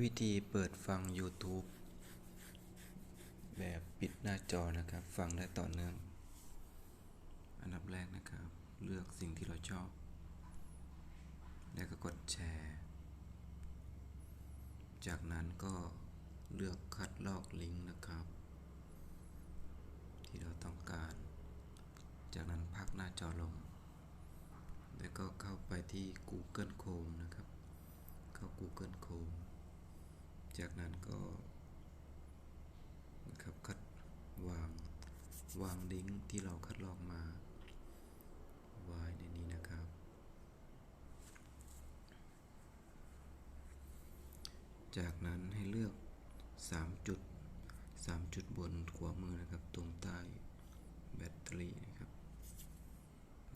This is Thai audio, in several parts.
วิธีเปิดฟัง YouTube แบบปิดหน้าจอนะครับ ฟังได้ต่อเนื่อง อันดับแรกนะครับ เลือกสิ่งที่เราชอบ แล้วก็กดแชร์ จากนั้นก็เลือกคัดลอกลิงก์นะครับ ที่เราต้องการ จากนั้นพักหน้าจอลง แล้วก็เข้าไปที่ Google Chrome นะครับ เข้า Google Chrome จากนั้นก็นะครับคัดวางวางลิงก์ที่เราคัดลอกมา ไว้ในนี้นะครับ จากนั้นให้เลือก 3 จุด 3 จุดบนขวามือนะครับ ตรงใต้แบตเตอรี่นะครับ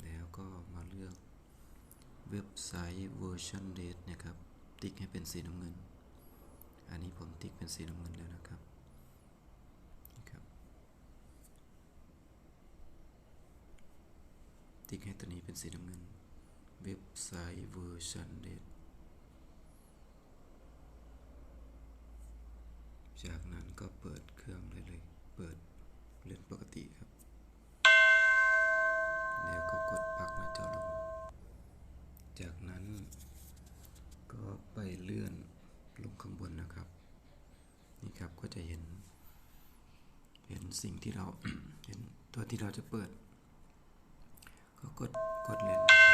แล้วก็มาเลือกเว็บไซต์ version date นะครับ ติ๊กให้เป็นสีน้ำเงิน ติ๊กเป็นสีน้ำเงินแล้วนะครับนะครับ ติ๊กให้ตัวนี้เป็นสีน้ำเงิน เว็บไซต์ version date จากนั้นก็เปิดเครื่องได้เลย เปิดเล่นปกติครับ แล้วก็กดพักหน้าจอลง จากนั้นก็ไปเลื่อนลงข้างบน ครับ ก็จะเห็น เห็นสิ่งที่เรา เห็นตัวที่เราจะเปิด ก็กด กดเล่น